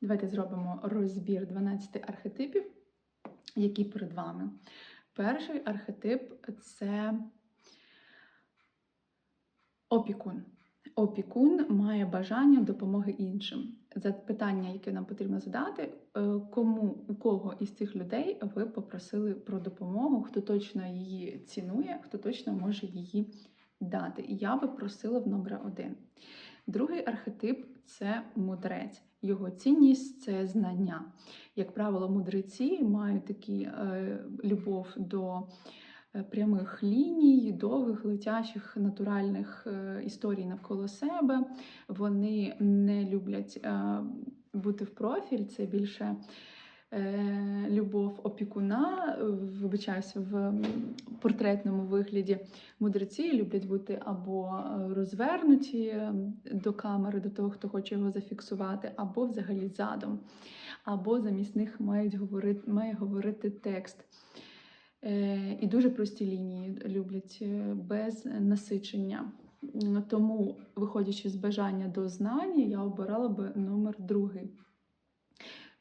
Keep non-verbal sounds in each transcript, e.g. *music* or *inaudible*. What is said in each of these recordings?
Давайте зробимо розбір 12 архетипів, які перед вами. Перший архетип це опікун. Опікун має бажання допомоги іншим. Запитання, яке нам потрібно задати, е, кому у кого із цих людей ви попросили про допомогу, хто точно її цінує, хто точно може її дати. І я би просила в номер один. Другий архетип це мудрець. Його цінність це знання. Як правило, мудреці мають такі е, любов до е, прямих ліній, довгих, летячих, натуральних е, історій навколо себе. Вони не люблять е, бути в профіль, це більше. Е, Любов опікуна, вибачаюся, в портретному вигляді. Мудреці люблять бути або е, розвернуті до камери, до того, хто хоче його зафіксувати, або взагалі задом, або замість них мають говорити, має говорити текст. Е, І дуже прості лінії люблять без насичення. Тому, виходячи з бажання до знання, я обирала би номер другий.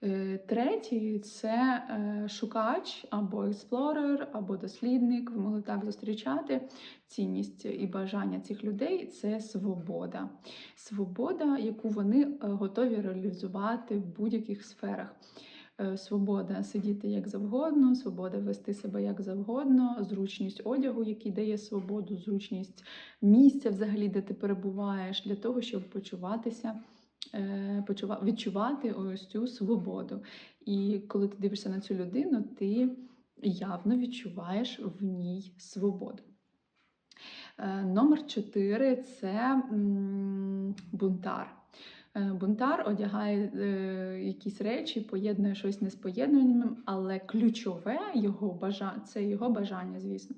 Е, Третій це е, шукач або експлорер, або дослідник. Ви могли так зустрічати. Цінність і бажання цих людей це свобода. Свобода, яку вони е, готові реалізувати в будь-яких сферах. Свобода сидіти як завгодно, свобода вести себе як завгодно, зручність одягу, який дає свободу, зручність місця, взагалі, де ти перебуваєш, для того, щоб почуватися почува- відчувати ось цю свободу. І коли ти дивишся на цю людину, ти явно відчуваєш в ній свободу. Е, Номер 4 це бунтар. Е, Бунтар одягає е, якісь речі, поєднує щось не з поєднанням, але ключове його бажання це його бажання, звісно.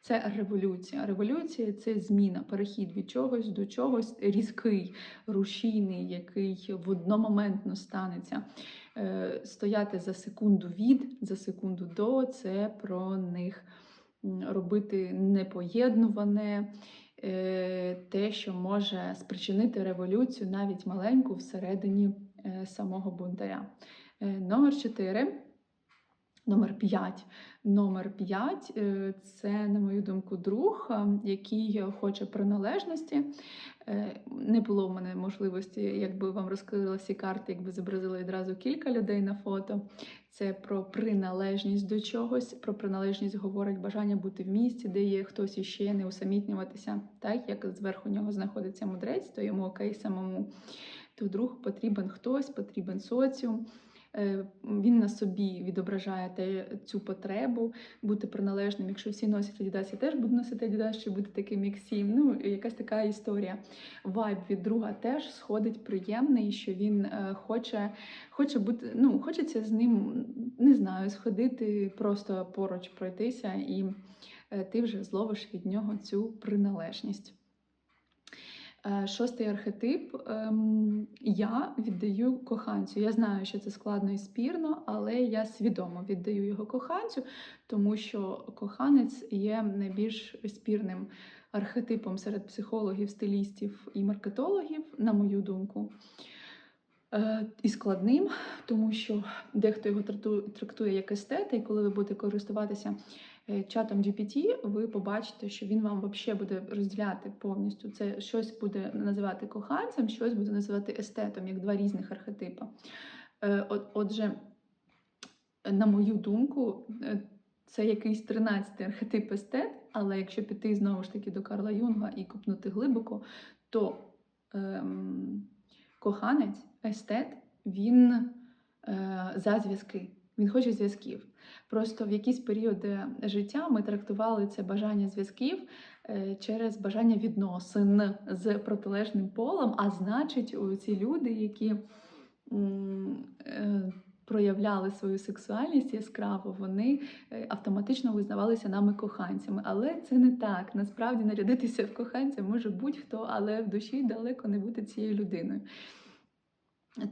Це революція. Революція це зміна, перехід від чогось до чогось різкий, рушійний, який в одномоментно станеться. Е, Стояти за секунду від, за секунду до це про них робити непоєднуване, е, те, що може спричинити революцію, навіть маленьку всередині е, самого бунтаря. Номер 4. Номер 5. Номер 5 це, на мою думку, друг, е, який хоче приналежності. Е, Не було в мене можливості, якби вам розкрила всі карти, якби зобразила відразу кілька людей на фото. Це про приналежність до чогось. Про приналежність говорить бажання бути в місті, де є хтось іще, не усамітнюватися. Так як зверху нього знаходиться мудрець, то йому окей самому. То друг потрібен хтось, потрібен соціум. Е, Він на собі відображає цю потребу бути приналежним. Якщо всі носять Adidas, я теж буду носити Adidas, щоб бути таким, як всі. Ну, якась така історія. Вайб від друга теж сходить приємний, що він е, хоче, хоче бути, ну, хочеться з ним, не знаю, сходити, просто поруч пройтися, і е, ти вже зловиш від нього цю приналежність. Е, Шостий архетип ем, я віддаю коханцю. Я знаю, що це складно і спірно, але я свідомо віддаю його коханцю, тому що коханець є найбільш спірним архетипом серед психологів, стилістів і маркетологів, на мою думку. Е, І складним, тому що дехто його трактує як естета, і коли ви будете користуватися чатом GPT, ви побачите, що він вам взагалі буде розділяти повністю. Це щось буде називати коханцем, щось буде називати естетом, як два різних архетипи. Е, от- Отже, на мою думку, е, це якийсь 13-й архетип естет, але якщо піти знову ж таки до Карла Юнга і копнути глибоко, то ем, коханець, естет, він е, за зв'язки. Він хоче зв'язків. Просто в якісь періоди життя ми трактували це бажання зв'язків е, через бажання відносин з протилежним полом, а значить, ці люди, які е, проявляли свою сексуальність яскраво, вони е, автоматично визнавалися нами коханцями. Але це не так. Насправді нарядитися в коханця може будь-хто, але в душі далеко не бути цією людиною.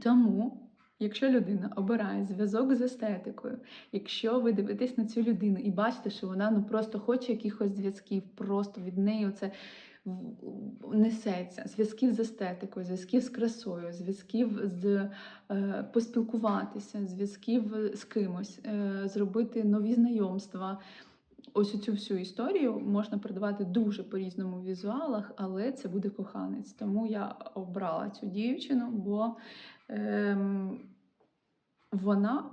Тому, якщо людина обирає зв'язок з естетикою, якщо ви дивитесь на цю людину і бачите, що вона ну просто хоче якихось зв'язків, просто від неї оце несеться, зв'язків з естетикою, зв'язків з красою, зв'язків з е, поспілкуватися, зв'язків з кимось, е, зробити нові знайомства. Ось цю всю історію можна передавати дуже по-різному в візуалах, але це буде коханець. Тому я обрала цю дівчину, бо ем, вона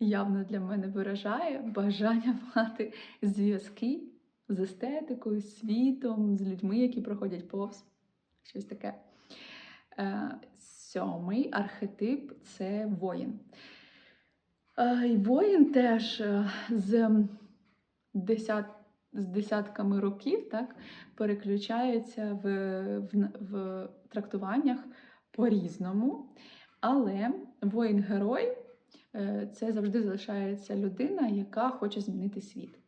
явно для мене виражає бажання мати зв'язки з естетикою, світом, з людьми, які проходять повз. Щось таке. Е, сьомий архетип це воїн. Е, воїн теж е, з, десят, з десятками років так, переключається в, в, в трактуваннях по-різному. Але воїн-герой е, це завжди залишається людина, яка хоче змінити світ.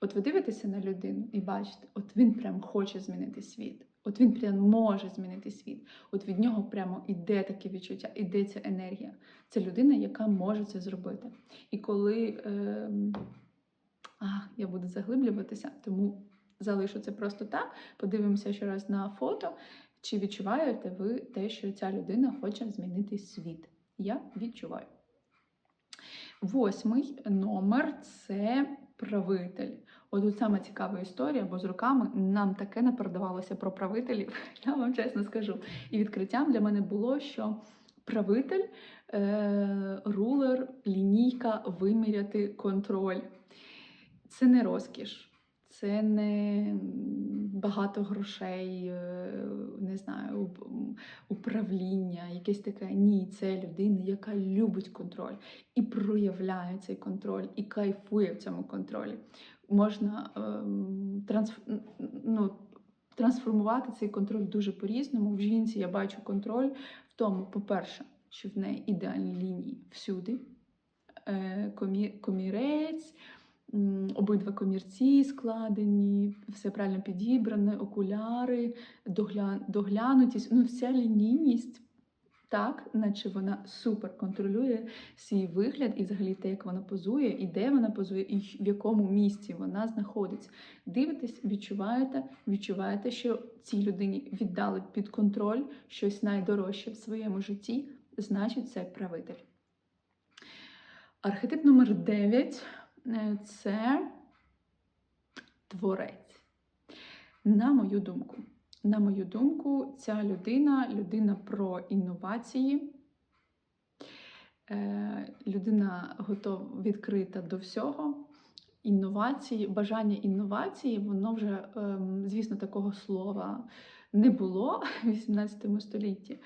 От ви дивитеся на людину і бачите, от він прям хоче змінити світ. От він прям може змінити світ. От від нього прямо іде таке відчуття, іде ця енергія. Це людина, яка може це зробити. І коли е, я буду заглиблюватися, тому залишу це просто так. Подивимося ще раз на фото. Чи відчуваєте ви те, що ця людина хоче змінити світ? Я відчуваю. Восьмий номер це правитель. От тут саме цікава історія, бо з роками нам таке не передавалося про правителів, *laughs* я вам чесно скажу. І відкриттям для мене було, що правитель, е, рулер, лінійка, виміряти контроль. Це не розкіш, це не багато грошей, е, не знаю, управління, якесь таке. Ні, це людина, яка любить контроль і проявляє цей контроль, і кайфує в цьому контролі. Можна ем, трансф... ну, трансформувати цей контроль дуже по-різному. В жінці я бачу контроль в тому, по-перше, що в неї ідеальні лінії всюди. Е, комірець, обидва комірці складені, все правильно підібране, окуляри, догля... доглянутість. Ну, вся лінійність, так, наче вона супер контролює свій вигляд і взагалі те, як вона позує, і де вона позує, і в якому місці вона знаходиться. Дивитесь, відчуваєте, відчуваєте, що цій людині віддали під контроль щось найдорожче в своєму житті, значить, це правитель. Архетип номер 9 це творець. На мою думку, на мою думку, ця людина людина про інновації. Е, Людина готова відкрита до всього. Інновації, бажання інновації, воно вже, ем, звісно, такого слова не було *laughs* в 18 столітті.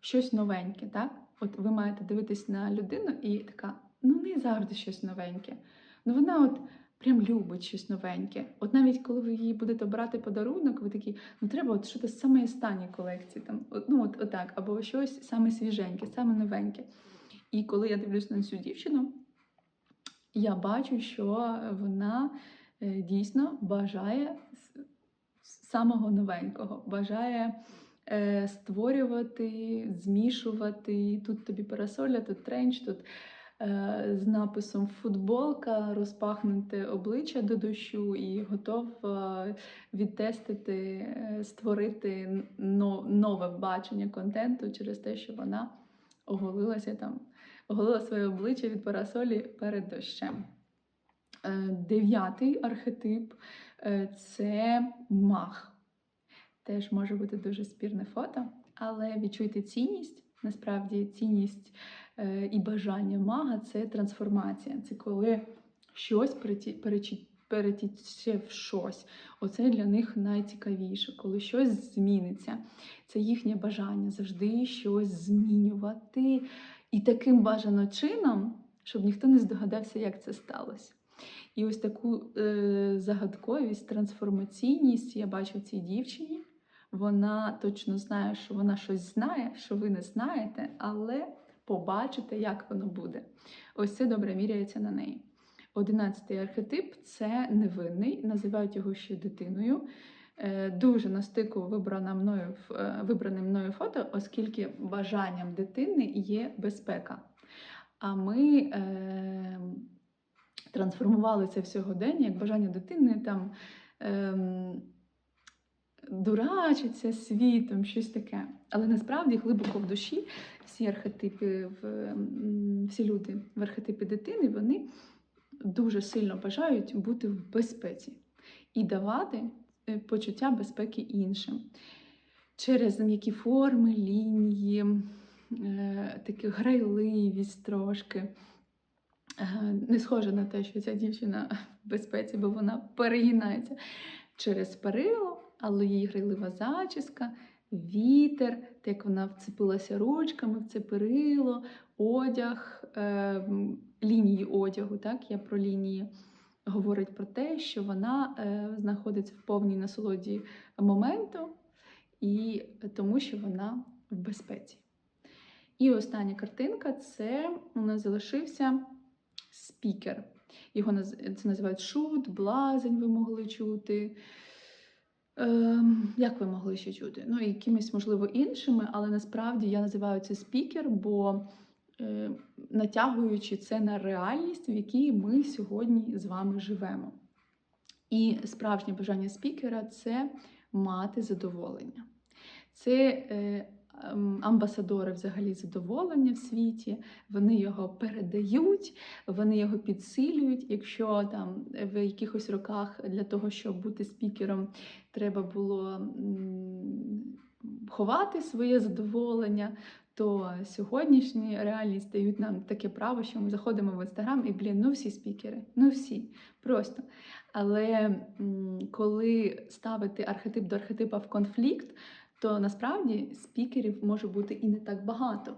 Щось новеньке, так? От ви маєте дивитись на людину і така, ну не завжди щось новеньке. Ну вона от прям любить щось новеньке. От навіть коли ви їй будете брати подарунок, ви такі, ну треба от щось з самої останньої колекції, там, ну от отак, або щось саме свіженьке, саме новеньке. І коли я дивлюсь на цю дівчину, я бачу, що вона е, дійсно бажає самого новенького, бажає е, створювати, змішувати. Тут тобі парасоля, тут тренч, тут з написом футболка, розпахнуте обличчя до дощу і готов е, відтестити, е, створити нове бачення контенту через те, що вона оголилася там, оголила своє обличчя від парасолі перед дощем. Е, Дев'ятий архетип е, це мах. Теж може бути дуже спірне фото, але відчуйте цінність. Насправді цінність е, і бажання мага це трансформація. Це коли щось перетіче в щось. Оце для них найцікавіше, коли щось зміниться. Це їхнє бажання завжди щось змінювати. І таким бажано чином, щоб ніхто не здогадався, як це сталося. І ось таку е, загадковість, трансформаційність я бачу в цій дівчині. Вона точно знає, що вона щось знає, що ви не знаєте, але побачите, як воно буде. Ось це добре міряється на неї. Одинадцятий архетип це невинний, називають його ще дитиною. Е, Дуже на стику вибрана мною, е, вибране мною фото, оскільки бажанням дитини є безпека. А ми е, трансформували це в сьогодення як бажання дитини там. ем, дурачиться світом, щось таке. Але насправді глибоко в душі всі архетипи, всі люди в архетипі дитини, вони дуже сильно бажають бути в безпеці і давати е, почуття безпеки іншим через м'які форми, лінії, е, таку грайливість трошки. Е, Не схоже на те, що ця дівчина в безпеці, бо вона перегинається через перило, але її грайлива зачіска, вітер, те, як вона вцепилася ручками в це перило, одяг, е, лінії одягу, так, я про лінії, говорить про те, що вона е, знаходиться в повній насолоді моменту, і тому, що вона в безпеці. І остання картинка це у нас залишився спікер. Його це називають шут, блазень, ви могли чути. Ем, як ви могли ще чути? Ну, якимись, можливо, іншими, але насправді я називаю це спікер, бо е, натягуючи це на реальність, в якій ми сьогодні з вами живемо. І справжнє бажання спікера це мати задоволення. Це е, амбасадори взагалі задоволення в світі, вони його передають, вони його підсилюють. Якщо там в якихось роках для того, щоб бути спікером, треба було ховати своє задоволення. То сьогоднішні реальність дають нам таке право, що ми заходимо в інстаграм і блін, ну всі спікери, ну всі просто. Але коли ставити архетип до архетипа в конфлікт, то насправді спікерів може бути і не так багато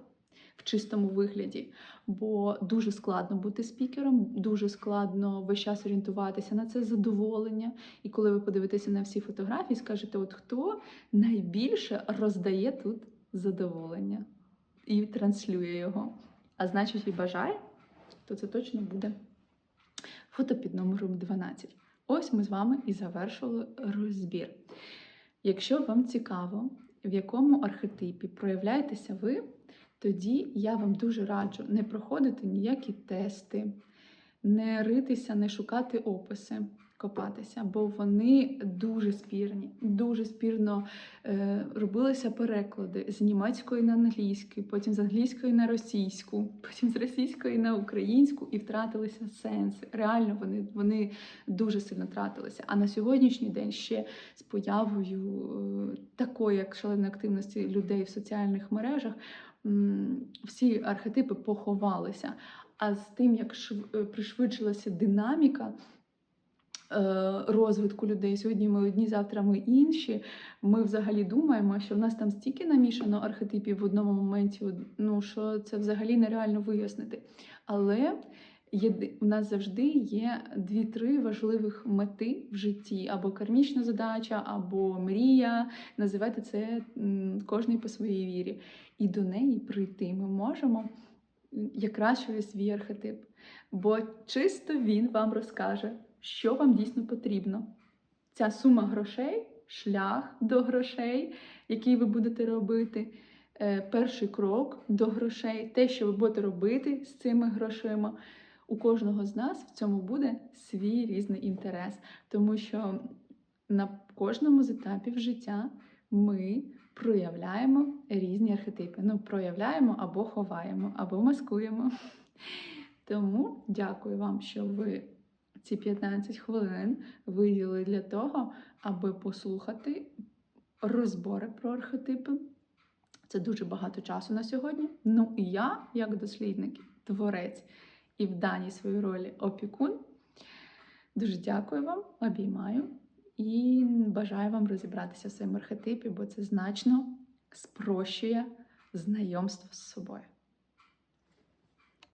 в чистому вигляді, бо дуже складно бути спікером, дуже складно весь час орієнтуватися на це задоволення. І коли ви подивитеся на всі фотографії, скажете, от хто найбільше роздає тут задоволення і транслює його, а значить і бажає, то це точно буде фото під номером 12. Ось ми з вами і завершили розбір. Якщо вам цікаво, в якому архетипі проявляєтеся ви, тоді я вам дуже раджу не проходити ніякі тести, не ритися, не шукати описи, копатися, бо вони дуже спірні, дуже спірно е, робилися переклади з німецької на англійську, потім з англійської на російську, потім з російської на українську і втратилися сенси. Реально вони, вони дуже сильно втратилися. А на сьогоднішній день ще з появою е, такої, як шаленої активності людей в соціальних мережах, м, всі архетипи поховалися. А з тим, як шв- е, пришвидшилася динаміка розвитку людей, сьогодні ми одні, завтра ми інші. Ми взагалі думаємо, що в нас там стільки намішано архетипів в одному моменті, ну що це взагалі нереально вияснити. Але єди- у нас завжди є дві-три важливих мети в житті: або кармічна задача, або мрія. Називайте це кожний по своїй вірі. І до неї прийти ми можемо якраз через свій архетип. Бо чисто він вам розкаже, що вам дійсно потрібно. Ця сума грошей, шлях до грошей, який ви будете робити, е, перший крок до грошей, те, що ви будете робити з цими грошима. У кожного з нас в цьому буде свій різний інтерес, тому що на кожному з етапів життя ми проявляємо різні архетипи. Ну, проявляємо або ховаємо, або маскуємо. Тому дякую вам, що ви ці 15 хвилин виділили для того, аби послухати розбори про архетипи. Це дуже багато часу на сьогодні. Ну і я, як дослідник, творець і в даній своїй ролі опікун. Дуже дякую вам, обіймаю і бажаю вам розібратися в своєму архетипі, бо це значно спрощує знайомство з собою.